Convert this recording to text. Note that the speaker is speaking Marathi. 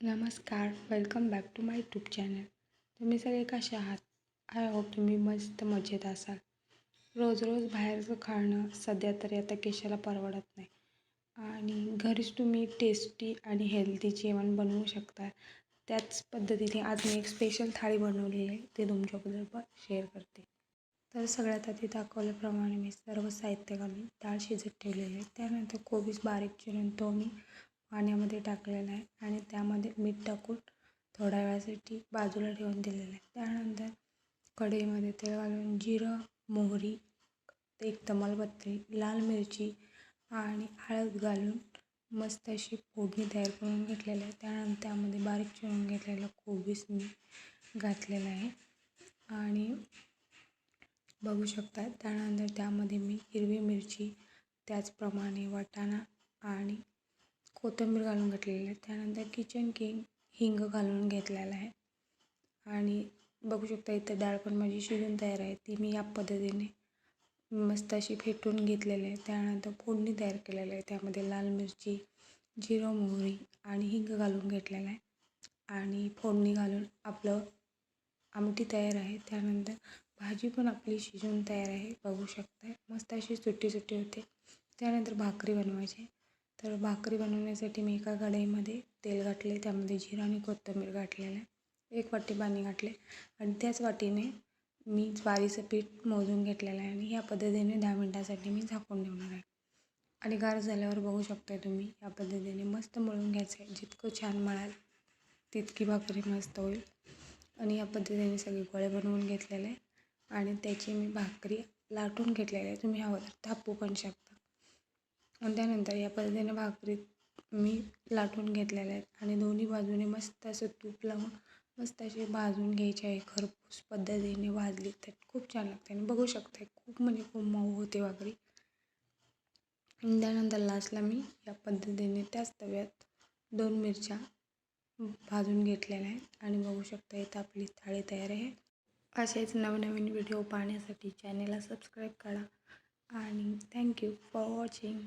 नमस्कार welcome back to my YouTube channel तुम्ही सगळे कसे आहात? आय होप तुम्ही मस्त मजेत असाल. रोज रोज बाहेरचं खाणं सध्या तरी आता केशाला परवडत नाही. आणि घरीच तुम्ही टेस्टी आणि हेल्दी जेवण बनवू शकता. त्याच पद्धतीने आज मी एक स्पेशल थाळी बनवलेली आहे. ते तुमच्याबरोबर शेअर करते. तर सगळ्यात आधी दाखवल्याप्रमाणे मी सर्व साहित्य घालून डाळ शिजत ठेवलेली आहे. त्यानंतर कोबीज बारीक चिरून तो मी पाण्यामध्ये टाकलेलं आहे आणि त्यामध्ये मीठ टाकून थोड्या वेळासाठी बाजूला ठेवून दिलेलं आहे. त्यानंतर कढईमध्ये तेल घालून जिरं मोहरी एक तमालपत्री लाल मिरची आणि हळद घालून मस्त अशी फोडणी तयार करून घेतलेली आहे. त्यानंतर त्यामध्ये बारीक चिरून घेतलेलं कोबीस मी घातलेलं आहे. आणि बघू शकता त्यानंतर त्यामध्ये मी हिरवी मिरची त्याचप्रमाणे वाटाणा आणि कोथिंबीर घालून घेतलेली आहे. त्यानंतर किचन किंग हिंग घालून घेतलेला आहे. आणि बघू शकता इथं डाळ पण माझी शिजून तयार आहे. ती मी या पद्धतीने मस्त अशी फेटून घेतलेली आहे. त्यानंतर फोडणी तयार केलेलं आहे. त्यामध्ये लाल मिरची जिरं मोहरी आणि हिंग घालून घेतलेला आहे. आणि फोडणी घालून आपलं आमटी तयार आहे. त्यानंतर भाजी पण आपली शिजून तयार आहे. बघू शकता मस्त अशी सुट्टी सुट्टी होते. त्यानंतर भाकरी बनवायची तर भाकरी बनवण्यासाठी मी एका कढईमध्ये तेल घातले त्यामध्ये जिरं आणि कोथिंबीर घातलेलं आहे. एक वाटी पाणी घातले आणि त्याच वाटीने मी ज्वारीचं पीठ मोजून घेतलेलं आहे आणि या पद्धतीने दहा मिनटासाठी मी झाकून ठेवणार आहे. आणि गार झाल्यावर बघू शकता तुम्ही या पद्धतीने मस्त मळून घ्यायचं आहे. जितकं छान मळाल तितकी भाकरी मस्त होईल. आणि या पद्धतीने सगळे गोळे बनवून घेतलेले आहे आणि त्याची मी भाकरी लाटून घेतलेली आहे. तुम्ही हवं तर थापू पण शकता. आणि त्यानंतर या पद्धतीने भाकरीत मी लाटून घेतलेल्या आहेत. आणि दोन्ही बाजूने मस्त असं तूप लावून मस्त असे भाजून घ्यायचे आहे. खरपूस पद्धतीने भाजली तर खूप छान लागते. आणि बघू शकते खूप म्हणजे खूप मऊ होते भाकरी. त्यानंतर लास्टला मी या पद्धतीने त्याच तव्यात दोन मिरच्या भाजून घेतलेल्या आहेत. आणि बघू शकता इथं आपली थाळी तयार आहे. असेच नवनवीन व्हिडिओ पाहण्यासाठी चॅनेलला सबस्क्राईब करा. आणि थँक्यू फॉर वॉचिंग